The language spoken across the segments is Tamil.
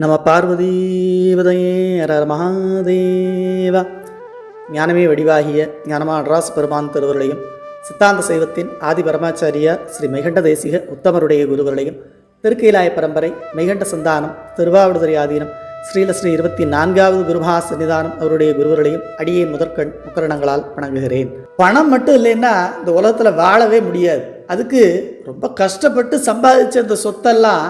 நம பார்வதீவதையே ஹர மகாதேவா. ஞானமே வடிவாகிய ஞானமானராஸ் பெருமான் திருவருளையும் சித்தாந்த சைவத்தின் ஆதி பரமாச்சாரியா ஸ்ரீ மெகண்ட தேசிக உத்தமருடைய குருவர்களையும் திருக்கீலாய பரம்பரை மெகண்ட சந்தானம் திருவாவடுதுறை ஆதீனம் ஸ்ரீல ஸ்ரீ இருபத்தி நான்காவது குருமகா சன்னிதானம் அவருடைய குருவர்களையும் அடியே முதற்கண் முக்கரணங்களால் வணங்குகிறேன். பணம் மட்டும் இல்லைன்னா இந்த உலகத்தில் வாழவே முடியாது. அதுக்கு ரொம்ப கஷ்டப்பட்டு சம்பாதிச்ச இந்த சொத்தெல்லாம்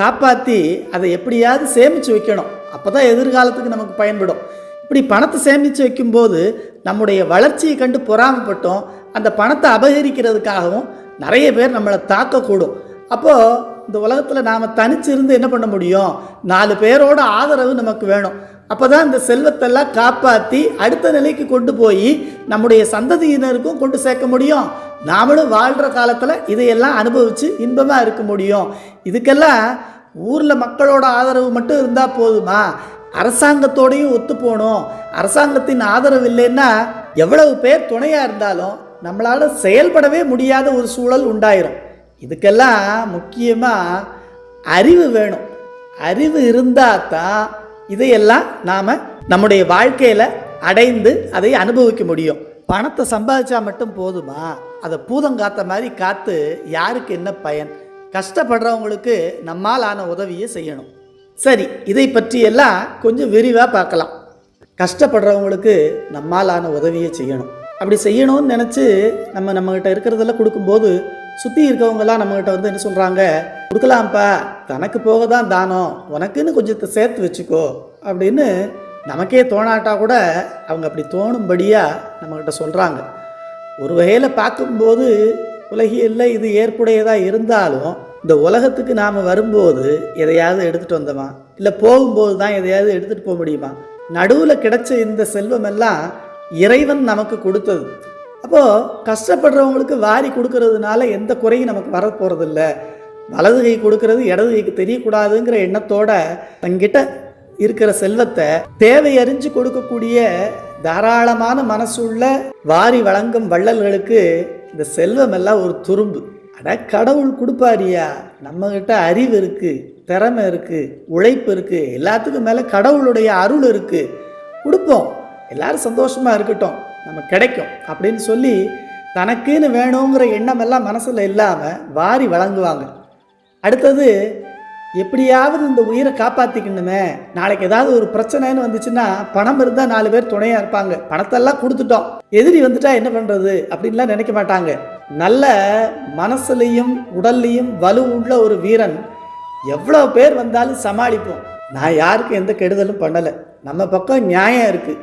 காப்பாற்றி அதை எப்படியாவது சேமித்து வைக்கணும். அப்போ தான் எதிர்காலத்துக்கு நமக்கு பயன்படும். இப்படி பணத்தை சேமித்து வைக்கும்போது நம்முடைய வளர்ச்சியை கண்டு பொறாமப்பட்டோம். அந்த பணத்தை அபகரிக்கிறதுக்காகவும் நிறைய பேர் நம்மளை தாக்கக்கூடும். அப்போது இந்த உலகத்தில் நாம் தனிச்சிருந்து என்ன பண்ண முடியும்? நாலு பேரோட ஆதரவு நமக்கு வேணும். அப்போ தான் இந்த செல்வத்தெல்லாம் காப்பாற்றி அடுத்த நிலைக்கு கொண்டு போய் நம்முடைய சந்ததியினருக்கும் கொண்டு சேர்க்க முடியும். நாமளும் வாழ்கிற காலத்தில் இதையெல்லாம் அனுபவித்து இன்பமாக இருக்க முடியும். இதுக்கெல்லாம் ஊரில் மக்களோட ஆதரவு மட்டும் இருந்தால் போதுமா? அரசாங்கத்தோடையும் ஒத்து போகணும். அரசாங்கத்தின் ஆதரவு இல்லைன்னா எவ்வளவு பேர் துணையாக இருந்தாலும் நம்மளால் செயல்படவே முடியாத ஒரு சூழல் உண்டாயிரும். இதுக்கெல்லாம் முக்கியமாக அறிவு வேணும். அறிவு இருந்தால் தான் இதையெல்லாம் நாம் நம்முடைய வாழ்க்கையில் அடைந்து அதை அனுபவிக்க முடியும். பணத்தை சம்பாதிச்சா மட்டும் போதுமா? அதை பூதம் காத்த மாதிரி காத்து யாருக்கு என்ன பயன்? கஷ்டப்படுறவங்களுக்கு நம்மால் ஆன உதவியை செய்யணும். சரி இதை பற்றியெல்லாம் கொஞ்சம் விரிவாக பார்க்கலாம். கஷ்டப்படுறவங்களுக்கு நம்மால் ஆன உதவியை செய்யணும். அப்படி செய்யணும்னு நினச்சி நம்ம நம்மகிட்ட இருக்கிறதெல்லாம் கொடுக்கும்போது சுற்றி இருக்கவங்கெல்லாம் நம்மக்கிட்ட வந்து என்ன சொல்கிறாங்க கொடுக்கலாம்ப்பா தனக்கு போக தான் தானம் உனக்குன்னு கொஞ்சம் சேர்த்து வச்சுக்கோ அப்படின்னு நமக்கே தோணாட்டா கூட அவங்க அப்படி தோணும்படியாக நம்மக்கிட்ட சொல்கிறாங்க ஒரு வகையில் பார்க்கும்போது உலகியல்ல இது ஏற்புடையதாக இருந்தாலும் இந்த உலகத்துக்கு நாம் வரும்போது எதையாவது எடுத்துகிட்டு வந்தோமா? இல்லை போகும்போது தான் எதையாவது எடுத்துகிட்டு போக முடியுமா? நடுவில் கிடைச்ச இந்த செல்வம் எல்லாம் இறைவன் நமக்கு கொடுத்தது. அப்போது கஷ்டப்படுறவங்களுக்கு வாரி கொடுக்கறதுனால எந்த குறையும் நமக்கு வர போகிறதில்ல வலது கை கொடுக்கறது இடது கைக்கு தெரியக்கூடாதுங்கிற எண்ணத்தோட தங்கிட்ட இருக்கிற செல்வத்தை தேவை அறிஞ்சு கொடுக்கக்கூடிய தாராளமான மனசுள்ள வாரி வழங்கும் வள்ளல்களுக்கு இந்த செல்வம் எல்லாம் ஒரு துரும்பு. ஆனால் கடவுள் கொடுப்பாரியா நம்மக்கிட்ட அறிவு இருக்குது திறமை இருக்குது உழைப்பு இருக்குது எல்லாத்துக்கும் மேலே கடவுளுடைய அருள் இருக்குது கொடுப்போம். எல்லாரும் சந்தோஷமாக இருக்கட்டும். நம்ம கிடைக்கும் அப்படின்னு சொல்லி தனக்குன்னு வேணுங்கிற எண்ணம் எல்லாம் மனசில் இல்லாமல் வாரி வழங்குவாங்க. அடுத்தது எப்படியாவது இந்த உயிரை காப்பாற்றிக்கணுமே நாளைக்கு ஏதாவது ஒரு பிரச்சனைன்னு வந்துச்சுன்னா பணம் இருந்தால் நாலு பேர் துணையாக இருப்பாங்க. பணத்தெல்லாம் கொடுத்துட்டோம். எதிரி வந்துட்டா என்ன பண்ணுறது அப்படின்லாம் நினைக்க மாட்டாங்க. நல்ல மனசுலையும் உடல்லையும் வலு உள்ள ஒரு வீரன் எவ்வளோ பேர் வந்தாலும் சமாளிப்போம். நான் யாருக்கும் எந்த கெடுதலும் பண்ணலை. நம்ம பக்கம் நியாயம் இருக்குது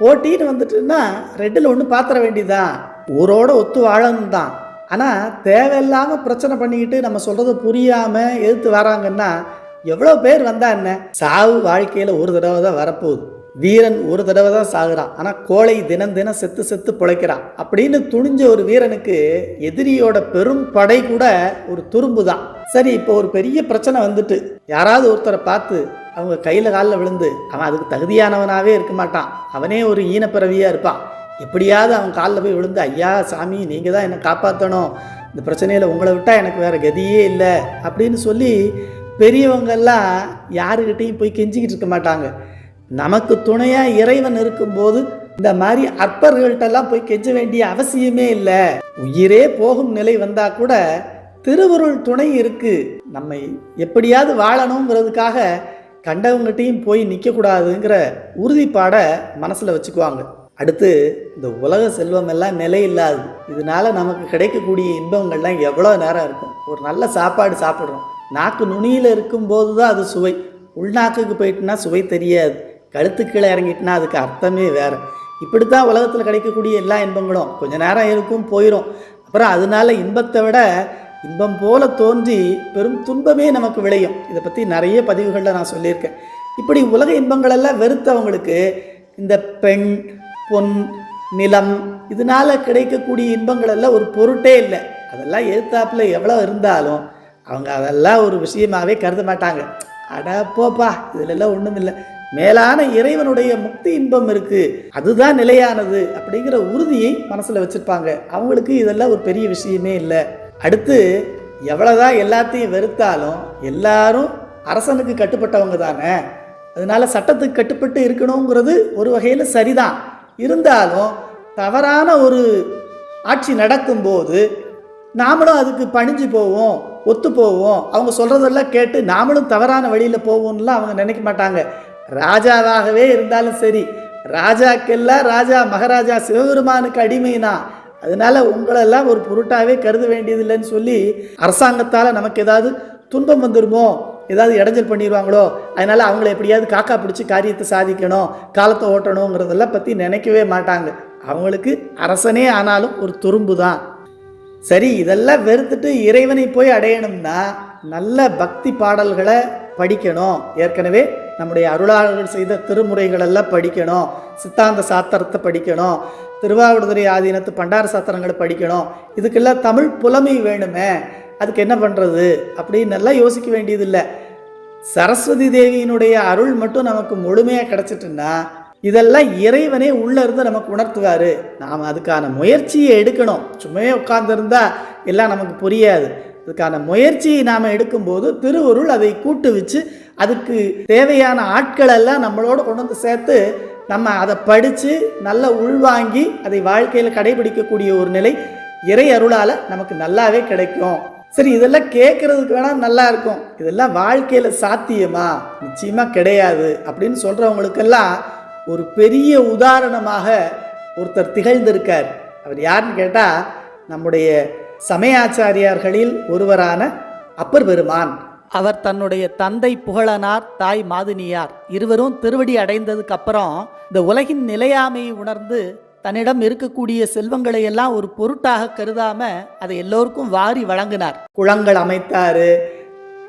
போட்டின்னு வந்துட்டுன்னா ரெட்டில் ஒன்று பாத்திர வேண்டியதான் ஊரோட ஒத்து வாழணும் தான் ஆனால் தேவையில்லாமல் பிரச்சனை பண்ணிக்கிட்டு நம்ம சொல்கிறத புரியாமல் எதிர்த்து வராங்கன்னா எவ்வளோ பேர் வந்தா என்ன? சாவு வாழ்க்கையில் ஒரு தடவை தான் வரப்போகுது. வீரன் ஒரு தடவை தான் சாகுறான். ஆனால் கோழை தினம் தினம் செத்து செத்து பிழைக்கிறான். அப்படின்னு துணிஞ்ச ஒரு வீரனுக்கு எதிரியோட பெரும் படை கூட ஒரு துரும்பு தான் சரி இப்போ ஒரு பெரிய பிரச்சனை வந்துட்டு. யாராவது ஒருத்தரை பார்த்து அவங்க கையில் காலில் விழுந்து அவன் அதுக்கு தகுதியானவனாகவே இருக்க மாட்டான். அவனே ஒரு ஈனப்பிறவியாக இருப்பான். எப்படியாவது அவன் காலில் போய் விழுந்து ஐயா சாமி நீங்கள் தான் என்னை காப்பாற்றணும் இந்த பிரச்சனையில் உங்களை விட்டால் எனக்கு வேறு கதியே இல்லை. அப்படின்னு சொல்லி பெரியவங்கெல்லாம் யாருக்கிட்டையும் போய் கெஞ்சிக்கிட்டு இருக்க மாட்டாங்க. நமக்கு துணையாக இறைவன் இருக்கும்போது இந்த மாதிரி அற்பர்கள்ட்டெல்லாம் போய் கெஞ்ச வேண்டிய அவசியமே இல்லை. உயிரே போகும் நிலை வந்தால் கூட திருவருள் துணை இருக்குது நம்மை எப்படியாவது வாழணுங்கிறதுக்காக கண்டவங்ககிட்டையும் போய் நிற்கக்கூடாதுங்கிற உறுதிப்பாடை மனசில் வச்சுக்குவாங்க. அடுத்து இந்த உலக செல்வம் எல்லாம் நிலை இல்லாது. இதனால நமக்கு கிடைக்கக்கூடிய இன்பங்கள்லாம் எவ்வளோ நேரம் இருக்கும். ஒரு நல்ல சாப்பாடு சாப்பிட்றோம். நாக்கு நுனியில் இருக்கும்போது தான் அது சுவை. உள்நாக்குக்கு போயிட்டுனா சுவை தெரியாது. கழுத்து கீழே இறங்கிட்டுனா அதுக்கு அர்த்தமே வேறு. இப்படித்தான் உலகத்தில் கிடைக்கக்கூடிய எல்லா இன்பங்களும். கொஞ்ச நேரம் இருக்கும் போயிடும் அப்புறம் அதனால இன்பத்தை விட இன்பம் போல தோன்றி பெரும் துன்பமே நமக்கு விளையும். இதை பற்றி நிறைய பதிவுகளில் நான் சொல்லியிருக்கேன். இப்படி உலக இன்பங்களெல்லாம் வெறுத்தவங்களுக்கு இந்த பெண் பொன் நிலம் இதனால் கிடைக்கக்கூடிய இன்பங்களெல்லாம் ஒரு பொருட்டே இல்லை. அதெல்லாம் எதிர்த்தாப்புல எவ்வளோ இருந்தாலும் அவங்க அதெல்லாம் ஒரு விஷயமாகவே கருத மாட்டாங்க. அட போப்பா இதிலெல்லாம் ஒன்றும் இல்லை மேலான இறைவனுடைய முக்தி இன்பம் இருக்குது அதுதான் நிலையானது அப்படிங்கிற உறுதியை மனசில் வச்சுருப்பாங்க. அவங்களுக்கு இதெல்லாம் ஒரு பெரிய விஷயமே இல்லை. அடுத்து எவ்வளோதான் எல்லாத்தையும் வெறுத்தாலும் எல்லாரும் அரசனுக்கு கட்டுப்பட்டவங்க தானே. அதனால சட்டத்துக்கு கட்டுப்பட்டு இருக்கணுங்கிறது ஒரு வகையில் சரிதான். இருந்தாலும் தவறான ஒரு ஆட்சி நடக்கும்போது நாமளும் அதுக்கு பணிஞ்சு போவோம் ஒத்து போவோம். அவங்க சொல்கிறதெல்லாம் கேட்டு நாமளும் தவறான வழியில் போவோம்லாம் அவங்க நினைக்க மாட்டாங்க. ராஜாவாகவே இருந்தாலும் சரி ராஜாக்கெல்லாம் ராஜா மகாராஜா சிவபெருமானுக்கு அடிமைனா அதனால உங்களெல்லாம் ஒரு பொருட்டாகவே கருத வேண்டியதில்லைன்னு சொல்லி அரசாங்கத்தால் நமக்கு ஏதாவது துன்பம் வந்துடுமோ ஏதாவது இடைஞ்சல் பண்ணிடுவாங்களோ அதனால் அவங்கள எப்படியாவது காக்கா பிடிச்சி காரியத்தை சாதிக்கணும் காலத்தை ஓட்டணுங்கிறதெல்லாம் பற்றி நினைக்கவே மாட்டாங்க. அவங்களுக்கு அரசனே ஆனாலும் ஒரு துரும்பு தான் சரி இதெல்லாம் வெறுத்துட்டு இறைவனை போய் அடையணும்னா நல்ல பக்தி பாடல்களை படிக்கணும். ஏற்கனவே நம்முடைய அருளாளர்கள் செய்த திருமுறைகளெல்லாம் படிக்கணும். சித்தாந்த சாத்திரத்தை படிக்கணும். திருவாவடுதுறை ஆதீனத்து பண்டார சாத்திரங்களை படிக்கணும். இதுக்கெல்லாம் தமிழ் புலமை வேணுமே. அதுக்கு என்ன பண்ணுறது அப்படின்னு எல்லாம் யோசிக்க வேண்டியதில்லை. சரஸ்வதி தேவியினுடைய அருள் மட்டும் நமக்கு முழுமையாக கிடச்சிட்டுன்னா இதெல்லாம் இறைவனே உள்ளே இருந்து நமக்கு உணர்த்துவார். நாம் அதுக்கான முயற்சியை எடுக்கணும். சும்மையே உட்காந்துருந்தா எல்லாம் நமக்கு புரியாது. அதுக்கான முயற்சியை நாம் எடுக்கும்போது திருவருள் அதை கூட்டு வச்சு அதுக்கு தேவையான ஆட்கள் எல்லாம் நம்மளோட கொண்டு வந்து சேர்த்து நம்ம அதை படித்து நல்ல உள்வாங்கி அதை வாழ்க்கையில் கடைபிடிக்கக்கூடிய ஒரு நிலை இறை அருளால் நமக்கு நல்லாவே கிடைக்கும். சரி இதெல்லாம் கேட்குறதுக்கு வேணால் நல்லா இருக்கும். இதெல்லாம் வாழ்க்கையில் சாத்தியமா? நிச்சயமாக கிடையாது அப்படின்னு சொல்கிறவங்களுக்கெல்லாம் ஒரு பெரிய உதாரணமாக ஒருத்தர் திகழ்ந்திருக்கார். அவர் யாருன்னு கேட்டால் நம்முடைய சமயாச்சாரியார்களில் ஒருவரான அப்பர் பெருமான். அவர் தன்னுடைய தந்தை புகழனார் தாய் மாதினியார். இருவரும் திருவடி அடைந்ததுக்கு அப்புறம் இந்த உலகின் நிலையாமையை உணர்ந்து தன்னிடம் இருக்கக்கூடிய செல்வங்களை எல்லாம் ஒரு பொருட்டாக கருதாம அதை எல்லோருக்கும் வாரி வழங்கினார். குளங்கள் அமைத்தாரு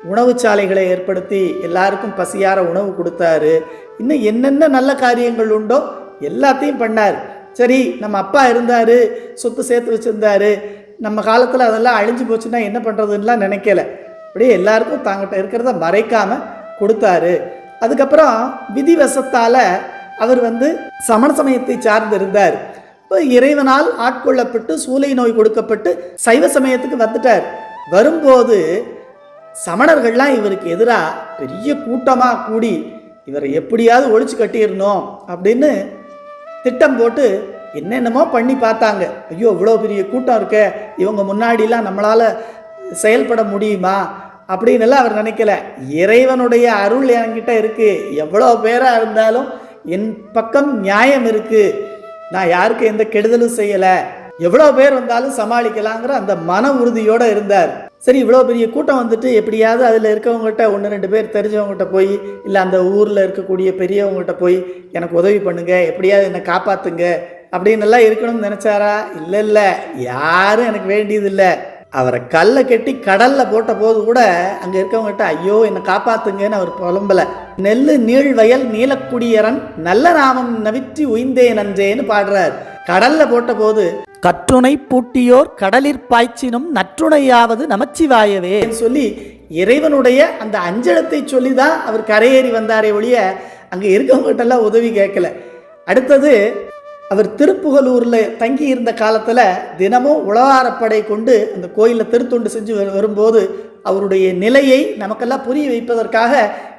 உணவு சாலைகளை ஏற்படுத்தி எல்லாருக்கும் பசியார உணவு கொடுத்தாரு. இன்னும் என்னென்ன நல்ல காரியங்கள் உண்டோ எல்லாத்தையும் பண்ணார். சரி நம்ம அப்பா இருந்தார் சொத்து சேர்த்து வச்சுருந்தாரு நம்ம காலத்தில் அதெல்லாம் அழிஞ்சு போச்சுன்னா என்ன பண்ணுறதுன்னெலாம் நினைக்கல. அப்படியே எல்லாருக்கும் தாங்கிட்ட இருக்கிறத மறைக்காமல் கொடுத்தாரு. அதுக்கப்புறம் விதிவசத்தால் அவர் வந்து சமண சமயத்தை சார்ந்து இருந்தார். இப்போ இறைவனால் ஆட்கொள்ளப்பட்டு சூளை நோய் கொடுக்கப்பட்டு சைவ சமயத்துக்கு வந்துட்டார். வரும்போது சமணர்கள்லாம் இவருக்கு எதிராக பெரிய கூட்டமாக கூடி இவரை எப்படியாவது ஒழிச்சு கட்டிடணும் அப்படின்னு திட்டம் போட்டு என்னென்னமோ பண்ணி பார்த்தாங்க. ஐயோ இவ்வளோ பெரிய கூட்டம் இருக்க. இவங்க முன்னாடிலாம் நம்மளால் செயல்பட முடியுமா? அப்படின்னு எல்லாம் அவர் நினைக்கல. இறைவனுடைய அருள் என்கிட்ட இருக்குது எவ்வளோ பேராக இருந்தாலும் என் பக்கம் நியாயம் இருக்குது நான் யாருக்கு எந்த கெடுதலும் செய்யலை. எவ்வளோ பேர் வந்தாலும் சமாளிக்கலாங்கிற அந்த மன உறுதியோடு இருந்தார். சரி இவ்வளோ பெரிய கூட்டம் வந்துட்டு எப்படியாவது அதில் இருக்கவங்ககிட்ட ஒன்று ரெண்டு பேர் தெரிஞ்சவங்ககிட்ட போய் இல்லை அந்த ஊரில் இருக்கக்கூடிய பெரியவங்ககிட்ட போய் எனக்கு உதவி பண்ணுங்கள் எப்படியாவது என்னை காப்பாற்றுங்க அப்படின்னு எல்லாம் இருக்கணும்னு நினச்சாரா? இல்லை இல்லை. யாரும் எனக்கு வேண்டியதில்லை. அவரை கல்லை கட்டி கடலில் போட்ட போது கூட அங்கே இருக்கவங்ககிட்ட ஐயோ என்னை காப்பாத்துங்கன்னு அவர் புலம்பல. நெல்லு நீள் வயல் நீலக்குடியரன் நல்ல நாமம் நவிற்றி உயிந்தேன் நன்றேன்னு பாடுறார். கடல்ல போட்ட போது கற்றுணை பூட்டியோர் கடலிற் பாய்ச்சினும் நற்றுணையாவது நமச்சிவாயவே சொல்லி இறைவனுடைய அந்த அஞ்சலத்தை சொல்லி தான் அவர் கரையேறி வந்தாரே ஒழிய அங்கே இருக்கவங்ககிட்ட எல்லாம் உதவி கேட்கல. அடுத்தது அவர் திருப்புகலூரில் தங்கி இருந்த காலத்தில் தினமும் உழவாரப்படை கொண்டு அந்த கோயிலில் திருத்தொண்டு செஞ்சு வரும்போது அவருடைய நிலையை நமக்கெல்லாம் புரிய வைப்பதற்காக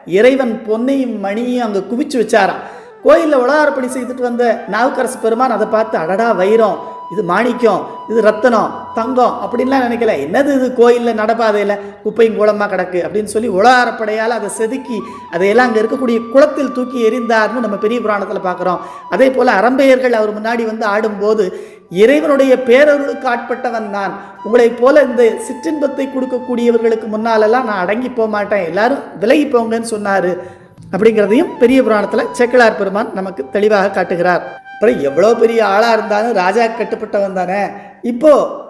இறைவன் பொன்னையும் மணியும் அங்கே குவிச்சு வச்சாராம். கோயிலில் உழவாரப்பணி செய்துட்டு வந்த நாவுக்கரசு பெருமான் அதை பார்த்து அடடா வைரம் இது மாணிக்கம் இது ரத்தனம் தங்கம் அப்படின்லாம் நினைக்கல. என்னது இது? கோயிலில் நடப்பாதையில் குப்பையும் கூலமாக கிடக்கு அப்படின்னு சொல்லி உலகாரப்படையால் அதை செதுக்கி அதையெல்லாம் அங்கே இருக்கக்கூடிய குளத்தில் தூக்கி எறிந்தார்னு நம்ம பெரிய புராணத்தில் பார்க்குறோம். அதே போல் அரம்பையர்கள் அவர் முன்னாடி வந்து ஆடும்போது இறைவனுடைய பேரருளுக்கு ஆட்பட்டவன் நான். உங்களைப் போல இந்த சிற்றின்பத்தை கொடுக்கக்கூடியவர்களுக்கு முன்னாலெல்லாம் நான் அடங்கி போக மாட்டேன். எல்லாரும் விலகி போங்கன்னு சொன்னார். அப்படிங்கிறதையும் பெரிய புராணத்தில் சேக்கிழார் பெருமான் நமக்கு தெளிவாக காட்டுகிறார். அப்புறம் எவ்வளோ பெரிய ஆளாக இருந்தாலும் ராஜா கட்டுப்பட்டவன் தானே. இப்போது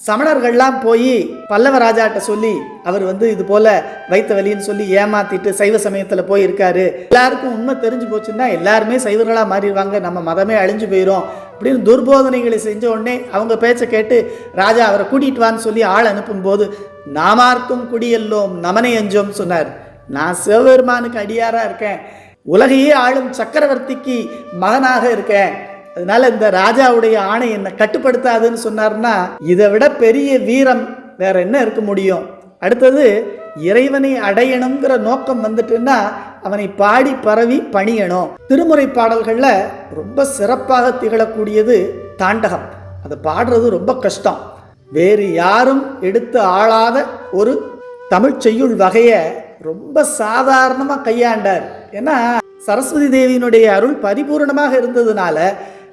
சமணர்கள்லாம் போய் பல்லவ ராஜாட்ட சொல்லி அவர் வந்து இது போல் வைத்த வலின்னு சொல்லி ஏமாத்திட்டு சைவ சமயத்தில் போய் இருக்காரு எல்லாருக்கும் உண்மை தெரிஞ்சு போச்சுன்னா எல்லாருமே சைவர்களாக மாறிடுவாங்க. நம்ம மதமே அழிஞ்சு போயிடும் அப்படின்னு துர்போதனைகளை செஞ்ச உடனே அவங்க பேச்சை கேட்டு ராஜா அவரை கூட்டிட்டு வான்னு சொல்லி ஆள் அனுப்பும்போது நாமார்க்கும் குடியெல்லோம் நமனை அஞ்சோம் சொன்னார். நான் சிவபெருமானுக்கு அடியாராக இருக்கேன். உலகையே ஆளும் சக்கரவர்த்திக்கு மகனாக இருக்கேன். அதனால இந்த ராஜாவுடைய ஆணை என்னை கட்டுப்படுத்தாதுன்னு சொன்னார்னா இதை விட பெரிய வீரம் வேற என்ன இருக்க முடியும்? அடுத்தது இறைவனை அடையணுங்கிற நோக்கம் வந்துட்டுன்னா அவனை பாடி பரவி பணியணும். திருமுறை பாடல்களில் ரொம்ப சிறப்பாக திகழக்கூடியது தாண்டகம். அதை பாடுறது ரொம்ப கஷ்டம். வேறு யாரும் எடுத்து ஆளாத ஒரு தமிழ் செய்யுள் வகையை ரொம்ப சாதாரணமாக கையாண்டார். ஏன்னா சரஸ்வதி தேவியினுடைய அருள் பரிபூரணமாக இருந்ததுனால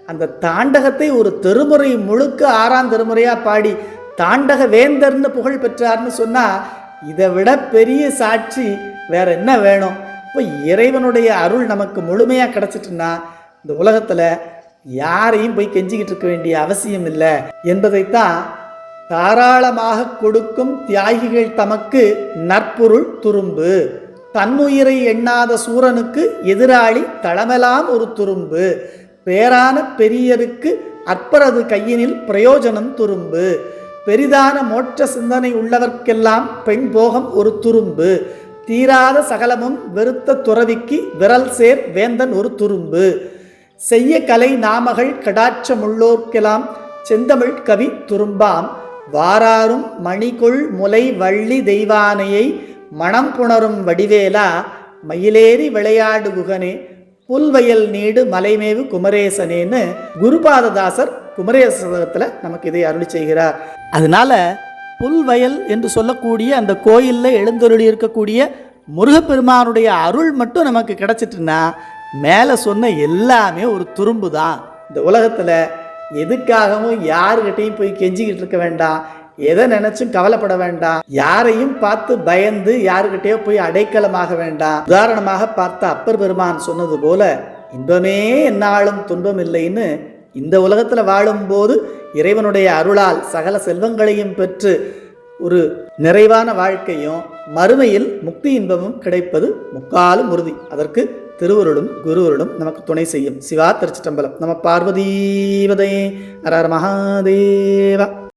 அந்த தாண்டகத்தை ஒரு திருமுறை முழுக்க ஆறாம் திருமுறையாக பாடி தாண்டக வேந்தர்னு புகழ் பெற்றார்னு சொன்னால் இதை விட பெரிய சாட்சி வேற என்ன வேணும்? இப்போ இறைவனுடைய அருள் நமக்கு முழுமையாக கிடச்சிட்டுன்னா இந்த உலகத்தில் யாரையும் போய் கெஞ்சிக்கிட்டு இருக்க வேண்டிய அவசியம் இல்லை என்பதைத்தான் தாராளமாக கொடுக்கும் தியாகிகள் தமக்கு நற்பொருள் துரும்பு. தன்னுயிரை எண்ணாத சூரனுக்கு எதிராளி தளமெலாம் ஒரு துரும்பு. பேரான பெரியருக்கு அற்பரது கையினில் பிரயோஜனம் துரும்பு. பெரிதான மோட்ச சிந்தனை உள்ளவர்க்கெல்லாம் பெண் போகம் ஒரு துரும்பு. தீராத சகலமும் வெறுத்த துறவிக்கு விரல் சேர் வேந்தன் ஒரு துரும்பு. செய்ய கலை நாமகள் கடாட்சமுள்ளோர்க்கெல்லாம் செந்தமிழ் கவி துரும்பாம். வாராரும் மணிக்குள் முலை வள்ளி தெய்வானையை மணம் புணரும் வடிவேலா மயிலேறி விளையாடு குகனே புல்வயல் நீடு மலைமேவு குமரேசனேன்னு குருபாததாசர் குமரேசத்தில் நமக்கு இதை அருளி செய்கிறார். அதனால புல்வயல் என்று சொல்லக்கூடிய அந்த கோயிலில் எழுந்தருளி இருக்கக்கூடிய முருகப்பெருமானுடைய அருள் மட்டும் நமக்கு கிடைச்சிட்டுன்னா மேலே சொன்ன எல்லாமே ஒரு துரும்பு தான் இந்த உலகத்தில் எதுக்காகவும் யாருக்கிட்டையும் போய் கெஞ்சிக்கிட்டு இருக்க வேண்டாம். எதை நினைச்சும் கவலைப்பட வேண்டாம். யாரையும் பார்த்து பயந்து யாருக்கிட்டேயோ போய் அடைக்கலமாக வேண்டாம். உதாரணமாக பார்த்த அப்பர் பெருமான் சொன்னது போல இன்பமே என்னாலும் துன்பம் இல்லைன்னு இந்த உலகத்தில் வாழும்போது இறைவனுடைய அருளால் சகல செல்வங்களையும் பெற்று ஒரு நிறைவான வாழ்க்கையும் மறுமையில் முக்தி இன்பமும் கிடைப்பது முக்காலும் உறுதி. அதற்கு திருவருளும் குருவருளும் நமக்கு துணை செய்யும் சிவா திருச்சிட்டம்பலம் நம்ம பார்வதீவதே ஹர மகாதேவா.